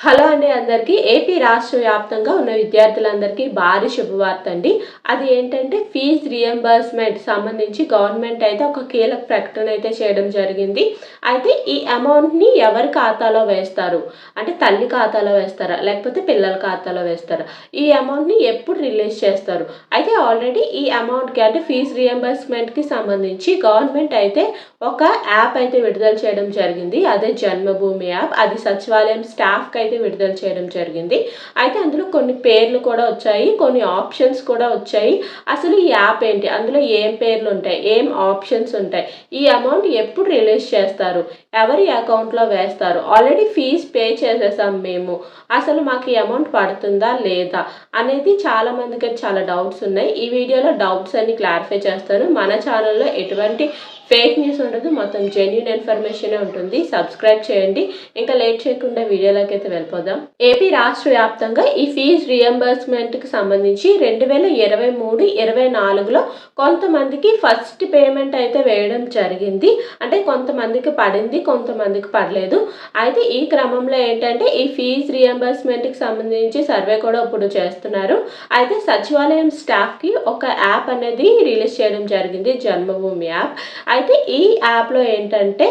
Hello అండి అందరికీ. AP రాష్ట్ర వ్యాప్తంగా ఉన్న విద్యార్థులందరికీ భారీ శుభవార్త అండి. అది ఏంటంటే ఫీజ్ రియంబర్స్మెంట్ సంబంధించి గవర్నమెంట్ అయితే ఒక కీలక ప్రకటన అయితే చేయడం జరిగింది. అయితే ఈ అమౌంట్ని ఎవరి ఖాతాలో వేస్తారు? అంటే తల్లి ఖాతాలో వేస్తారా? లేకపోతే పిల్లల ఖాతాలో వేస్తారా? ఈ అమౌంట్ని ఎప్పుడు రిలీజ్ చేస్తారు? అయితే ఆల్రెడీ ఈ అమౌంట్కి అంటే ఫీజ్ రియంబర్స్మెంట్కి సంబంధించి గవర్నమెంట్ అయితే ఒక యాప్ అయితే విడుదల చేయడం జరిగింది. అదే జన్మభూమి యాప్. అది సచివాలయం స్టాఫ్కి అయితే విడుదల చేయడం జరిగింది. అయితే అందులో కొన్ని పేర్లు కూడా వచ్చాయి కొన్ని ఆప్షన్స్ కూడా వచ్చాయి. అసలు ఈ యాప్ ఏంటి? అందులో ఏం పేర్లు ఉంటాయి? ఏం ఆప్షన్స్ ఉంటాయి? ఈ అమౌంట్ ఎప్పుడు రిలీజ్ చేస్తారు? ఎవరి అకౌంట్లో వేస్తారు? ఆల్రెడీ ఫీజ్ పే చేసేసాం మేము. అసలు మాకు ఈ అమౌంట్ పడుతుందా లేదా అనేది చాలా మందికి చాలా డౌట్స్ ఉన్నాయి. ఈ వీడియోలో డౌట్స్ అన్ని క్లారిఫై చేస్తాను. మన ఛానల్లో ఎటువంటి ఫేక్ న్యూస్ ఉండదు మొత్తం జెన్యున్ ఇన్ఫర్మేషన్ ఉంటుంది. సబ్స్క్రైబ్ చేయండి. ఇంకా లేట్ చేయకుండా వీడియోలోకి అయితే వెళ్ళిపోదాం. ఏపీ రాష్ట్ర వ్యాప్తంగా ఈ ఫీజ్ రియంబర్స్మెంట్కి సంబంధించి రెండు వేల ఇరవై మూడు ఇరవై నాలుగులో కొంతమందికి ఫస్ట్ పేమెంట్ అయితే వేయడం జరిగింది. అంటే కొంతమందికి పడింది కొంతమందికి పడలేదు. అయితే ఈ క్రమంలో ఏంటంటే ఈ ఫీజ్ రియంబర్స్మెంట్కి సంబంధించి సర్వే కూడా ఇప్పుడు చేస్తున్నారు. అయితే సచివాలయం స్టాఫ్కి ఒక యాప్ అనేది రిలీజ్ చేయడం జరిగింది జన్మభూమి యాప్ అయితే ఈ యాప్లో ఏంటంటే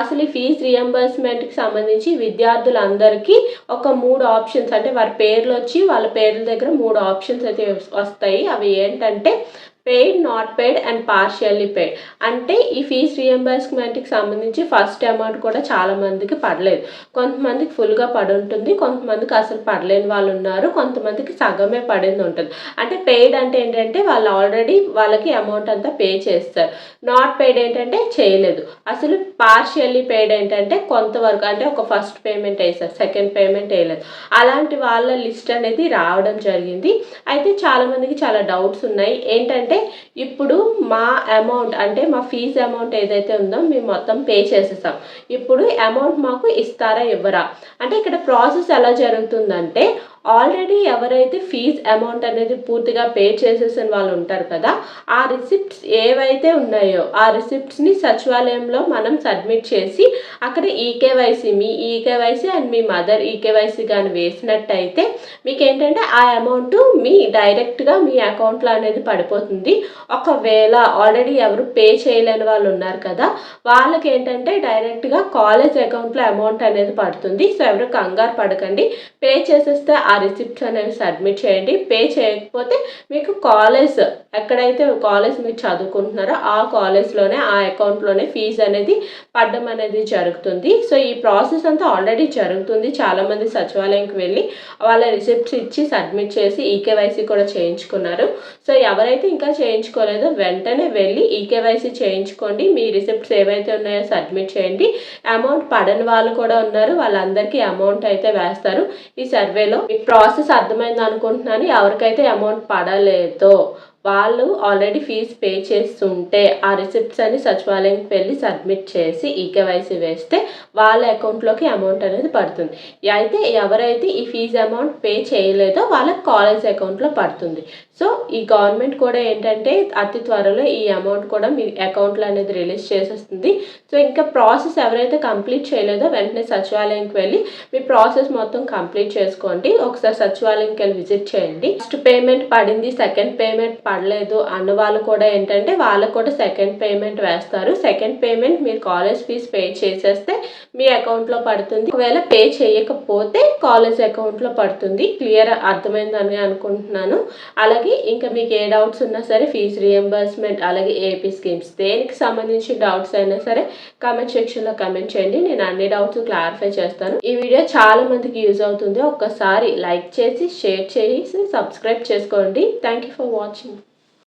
అసలు ఈ ఫీజ్ రియంబర్స్మెంట్కి సంబంధించి విద్యార్థులందరికీ ఒక మూడు ఆప్షన్స్ అంటే వారి పేర్లు వచ్చి వాళ్ళ పేర్ల దగ్గర మూడు ఆప్షన్స్ అయితే వస్తాయి. అవి ఏంటంటే paid not paid and partially paid అంటే ఈ ఫీజ్ రియంబర్స్మెంట్కి సంబంధించి ఫస్ట్ అమౌంట్ కూడా చాలామందికి పడలేదు. కొంతమందికి ఫుల్గా పడి ఉంటుంది కొంతమందికి అసలు పడలేని వాళ్ళు ఉన్నారు కొంతమందికి సగమే పడింది ఉంటుంది. అంటే పెయిడ్ అంటే ఏంటంటే వాళ్ళు ఆల్రెడీ వాళ్ళకి అమౌంట్ అంతా పే చేస్తారు. నాట్ పెయిడ్ ఏంటంటే చేయలేదు. అసలు పార్షియల్లీ పెయిడ్ ఏంటంటే కొంతవరకు అంటే ఒక ఫస్ట్ పేమెంట్ వేస్తారు సెకండ్ పేమెంట్ వేయలేదు. అలాంటి వాళ్ళ లిస్ట్ అనేది రావడం జరిగింది. అయితే చాలామందికి చాలా డౌట్స్ ఉన్నాయి. ఏంటంటే ఇప్పుడు మా అమౌంట్ అంటే మా ఫీజు అమౌంట్ ఏదైతే ఉందో మేము మొత్తం పే చేసేసాం ఇప్పుడు అమౌంట్ మాకు ఇస్తారా ఇవ్వరా? అంటే ఇక్కడ ప్రాసెస్ ఎలా జరుగుతుందంటే ఆల్రెడీ ఎవరైతే ఫీజ్ అమౌంట్ అనేది పూర్తిగా పే చేసేసిన వాళ్ళు ఉంటారు కదా ఆ రిసిప్ట్స్ ఏవైతే ఉన్నాయో ఆ రిసిప్ట్స్ని సచివాలయంలో మనం సబ్మిట్ చేసి అక్కడ ఈకేవైసీ మీ ఈకేవైసీ అండ్ మీ మదర్ ఈకేవైసీ కానీ వేసినట్టయితే మీకు ఏంటంటే ఆ అమౌంట్ మీ డైరెక్ట్గా మీ అకౌంట్లో అనేది పడిపోతుంది. ఒకవేళ ఆల్రెడీ ఎవరు పే చేయలేని వాళ్ళు ఉన్నారు కదా వాళ్ళకి ఏంటంటే డైరెక్ట్గా కాలేజ్ అకౌంట్లో అమౌంట్ అనేది పడుతుంది. సో ఎవరు కంగారు పడకండి. పే చేసేస్తే ఆ రిసిప్ట్స్ అనేవి సబ్మిట్ చేయండి పే చేయకపోతే మీకు కాలేజ్ ఎక్కడైతే కాలేజ్ మీరు చదువుకుంటున్నారో ఆ కాలేజ్లోనే ఆ అకౌంట్లోనే ఫీజు అనేది పడడం అనేది జరుగుతుంది. సో ఈ ప్రాసెస్ అంతా ఆల్రెడీ జరుగుతుంది. చాలామంది సచివాలయంకి వెళ్ళి వాళ్ళ రిసిప్ట్స్ ఇచ్చి సబ్మిట్ చేసి ఈకేవైసీ కూడా చేయించుకున్నారు. సో ఎవరైతే ఇంకా చేయించుకోలేదో వెంటనే వెళ్ళి ఈకేవైసీ చేయించుకోండి. మీ రిసిప్ట్స్ ఏవైతే ఉన్నాయో సబ్మిట్ చేయండి. అమౌంట్ పడని వాళ్ళు కూడా ఉన్నారు. వాళ్ళందరికీ అమౌంట్ అయితే వేస్తారు. ఈ సర్వేలో ప్రాసెస్ అర్థమైంది అనుకుంటున్నాను ఎవరికైతే అమౌంట్ పడలేదో వాళ్ళు ఆల్రెడీ ఫీజు పే చేస్తుంటే ఆ రిసిప్ట్స్ అన్ని సచివాలయంకి వెళ్ళి సబ్మిట్ చేసి ఈకేవైసీ వేస్తే వాళ్ళ అకౌంట్లోకి అమౌంట్ అనేది పడుతుంది. అయితే ఎవరైతే ఈ ఫీజు అమౌంట్ పే చేయలేదో వాళ్ళకి కాలేజ్ అకౌంట్లో పడుతుంది. సో ఈ గవర్నమెంట్ కూడా ఏంటంటే అతి త్వరలో ఈ అమౌంట్ కూడా మీ అకౌంట్లో అనేది రిలీజ్ చేసేస్తుంది. సో ఇంకా ప్రాసెస్ ఎవరైతే కంప్లీట్ చేయలేదో వెంటనే సచివాలయంకి వెళ్ళి మీ ప్రాసెస్ మొత్తం కంప్లీట్ చేసుకోండి. ఒకసారి సచివాలయంకి వెళ్ళి విజిట్ చేయండి. ఫస్ట్ పేమెంట్ పడింది సెకండ్ పేమెంట్ పడలేదు అన్న వాళ్ళు కూడా ఏంటంటే వాళ్ళకు కూడా సెకండ్ పేమెంట్ వేస్తారు. సెకండ్ పేమెంట్ మీరు కాలేజ్ ఫీజ్ పే చేసేస్తే మీ అకౌంట్లో పడుతుంది. ఒకవేళ పే చేయకపోతే కాలేజ్ అకౌంట్లో పడుతుంది. క్లియర్ అర్థమైందని అనుకుంటున్నాను. అలాగే ఇంకా మీకు ఏ డౌట్స్ ఉన్నా సరే ఫీజ్ రియంబర్స్మెంట్ అలాగే ఏపీ స్కీమ్స్ దేనికి సంబంధించి డౌట్స్ అయినా సరే కామెంట్ సెక్షన్లో కమెంట్ చేయండి. నేను అన్ని డౌట్స్ క్లారిఫై చేస్తాను. ఈ వీడియో చాలా మందికి యూజ్ అవుతుంది. ఒక్కసారి లైక్ చేసి షేర్ చేసి సబ్స్క్రైబ్ చేసుకోండి. Thank you for watching